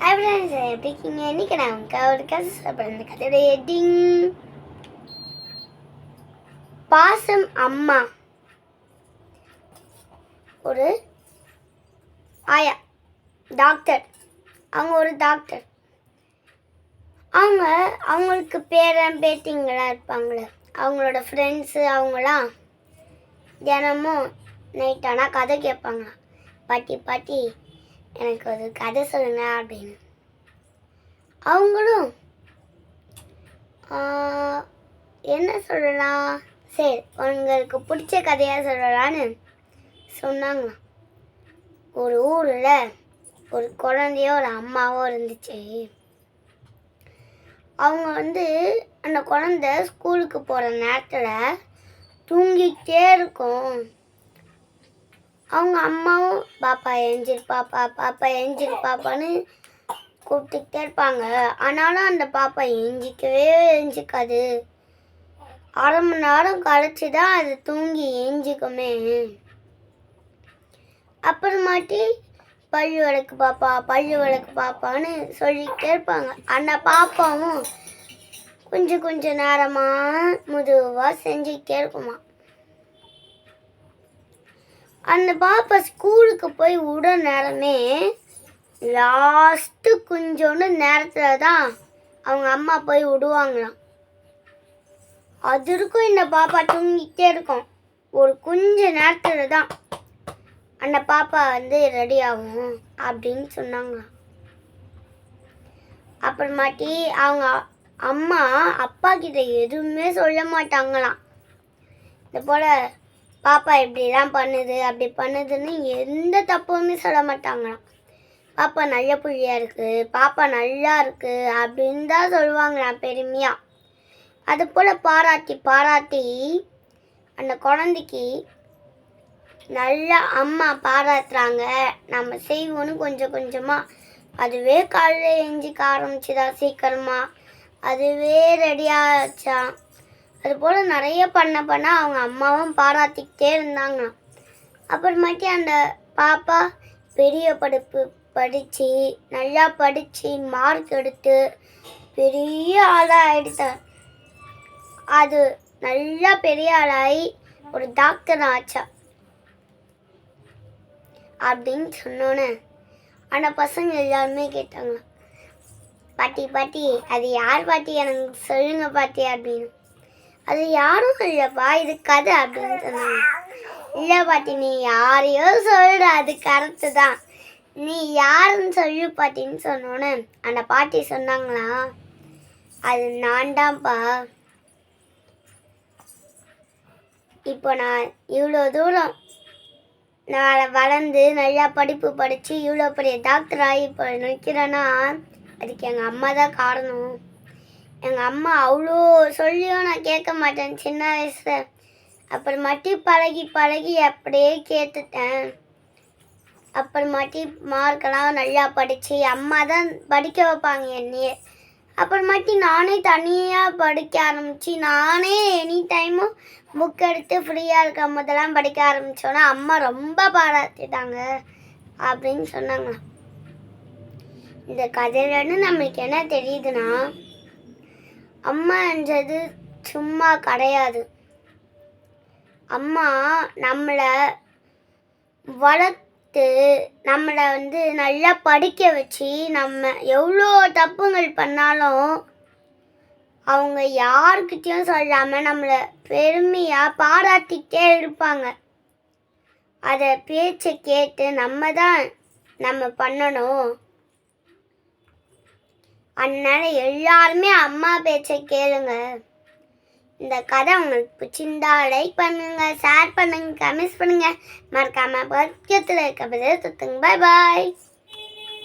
Sir எப்படி இருக்கீங்க இன்னைக்கு நான் உங்களுக்கு ஒரு கதை சொல்கிறேன் இந்த கதையோட எட்டிங் பாசம் அம்மா ஒரு ஆயா. டாக்டர் அவங்க ஒரு டாக்டர் அவங்க அவங்களுக்கு பேரன் பேத்திங்களாம் இருப்பாங்களே அவங்களோட ஃப்ரெண்ட்ஸு அவங்களாம் தினமும் நைட் ஆனால் கதை கேட்பாங்க. பாட்டி பாட்டி எனக்கு ஒரு கதை சொல்லுங்க அப்படின்னு. அவங்களும் என்ன சொல்லலாம்? சரி உங்களுக்கு பிடிச்ச கதையாக சொல்லலான்னு சொன்னாங்களாம். ஒரு ஊரில் ஒரு குழந்தையோ ஒரு அம்மாவோ இருந்துச்சு. அவங்க வந்து அந்த குழந்தை ஸ்கூலுக்கு போகிற நேரத்தில் தூங்கிக்கிட்டே இருக்கும். அவங்க அம்மாவும் பாப்பா எஞ்சிரு பாப்பா பாப்பா எஞ்சிரு பாப்பான்னு கூப்பிட்டுக்கிட்டே இருப்பாங்க. ஆனாலும் அந்த பாப்பா எஞ்சிக்கவே எஞ்சிக்காது அரை மணி நேரம் கழிச்சு தான் அது தூங்கி எஞ்சிக்குமே அப்புறமாட்டி பள்ளி விளக்கு பாப்பா பள்ளி விளக்கு பாப்பான்னு சொல்லிக்கிட்டே இருப்பாங்க. அந்த பாப்பாவும் கொஞ்சம் கொஞ்சம் நேரமாக முதுவாக செஞ்சுக்கிட்டே இருக்குமா. அந்த பாப்பா ஸ்கூலுக்கு போய் விட நேரமே லாஸ்ட்டு கொஞ்சோண்டு நேரத்தில் தான் அவங்க அம்மா போய் விடுவாங்களாம். அது இருக்கும் இந்த பாப்பா தூங்கிக்கிட்டே இருக்கும். ஒரு கொஞ்ச நேரத்தில் தான் அந்த பாப்பா வந்து ரெடி ஆகும் அப்படின்னு சொன்னாங்களாம். அப்புறமாட்டி அவங்க அம்மா அப்பா கிட்ட எதுவுமே சொல்ல மாட்டாங்களாம். இந்த போல் பாப்பா இப்படிலாம் பண்ணுது அப்படி பண்ணுதுன்னு எந்த தப்புமே சொல்ல மாட்டாங்களாம். பாப்பா நல்ல புள்ளியாக இருக்குது பாப்பா நல்லா இருக்குது அப்படின்னு தான் சொல்லுவாங்களாம் பெருமையாக அது போல் பாராட்டி பாராட்டி அந்த குழந்தைக்கு நல்லா அம்மா பாராட்டுறாங்க. நம்ம செய்வோன்னு கொஞ்சம் கொஞ்சமாக அதுவே காலையில் எழுஞ்சிக்க ஆரம்பிச்சுதா சீக்கிரமாக அதுவே ரெடியாச்சான் அது போல் நிறைய பண்ண பண்ண அவங்க அம்மாவும் பாராட்டிக்கிட்டே இருந்தாங்க. அப்புறமேட்டு அந்த பாப்பா பெரிய படிப்பு படித்து நல்லா படித்து மார்க் எடுத்து பெரிய ஆளாக ஆயிடுச்சு அது நல்லா பெரிய ஆளாகி ஒரு டாக்டர் ஆச்சா. அப்படின்னு சொன்னோன்னே ஆனால் பசங்க எல்லாருமே கேட்டாங்க பாட்டி பாட்டி அது யார் பாட்டி? எனக்கு சொல்லுங்க பாட்டி அப்படின்னு. அது யாரும் இல்லைப்பா இது கதை அப்படின்னு சொன்னாங்க இல்லை பாட்டி நீ யாரையோ சொல்ற அது கரெக்டு தான் நீ யாருன்னு சொல்லு பாட்டின்னு சொன்னோன்னே அந்த பாட்டி சொன்னாங்களா? அது நான் தான்ப்பா இப்போ நான் இவ்வளோ தூரம் நான் வளர்ந்து நல்லா படிப்பு படித்து இவ்வளோ பெரிய டாக்டர் ஆகி இப்போ நிற்கிறேன்னா அதுக்கு எங்கள் அம்மா தான் காரணம். எங்கள் அம்மா அவ்வளோ சொல்லியும் நான் கேட்க மாட்டேன் சின்ன வயசில். அப்புறமாட்டி பழகி பழகி அப்படியே கேட்டுட்டேன். அப்புறமாட்டி மார்க்கெல்லாம் நல்லா படித்து அம்மா தான் படிக்க வைப்பாங்க என்னையே. அப்புறமாட்டி நானே தனியாக படிக்க ஆரம்பித்து நானே எனி டைமும் புக் எடுத்து ஃப்ரீயாக இருக்கும் போதெல்லாம் படிக்க ஆரம்பித்தோன்னா அம்மா ரொம்ப பாராட்டிட்டாங்க அப்படின்னு சொன்னாங்க. இந்த கதையிலேருந்து நம்மளுக்கு என்ன தெரியுதுன்னா அம்மான்றது சும்மா கிடையாது. அம்மா நம்மளை வளர்த்து நம்மளை வந்து நல்லா படிக்க வச்சு நம்ம எவ்வளோ தப்புங்கள் பண்ணாலும் அவங்க யாருக்கிட்டேயும் சொல்லாமல் நம்மளை பெருமையாக பாராட்டிக்கிட்டே இருப்பாங்க. அதை பேச்சை கேட்டு நம்ம தான் நம்ம பண்ணணும். அதனால எல்லாருமே அம்மா பேச்சை கேளுங்க. இந்த கதை உங்களுக்கு பிடிச்சிருந்தா லைக் பண்ணுங்க ஷேர் பண்ணுங்க கமெண்ட்ஸ் பண்ணுங்க. மறக்காம பக்கத்தில் இருக்க பதில் சுத்துங்க பாய் பாய்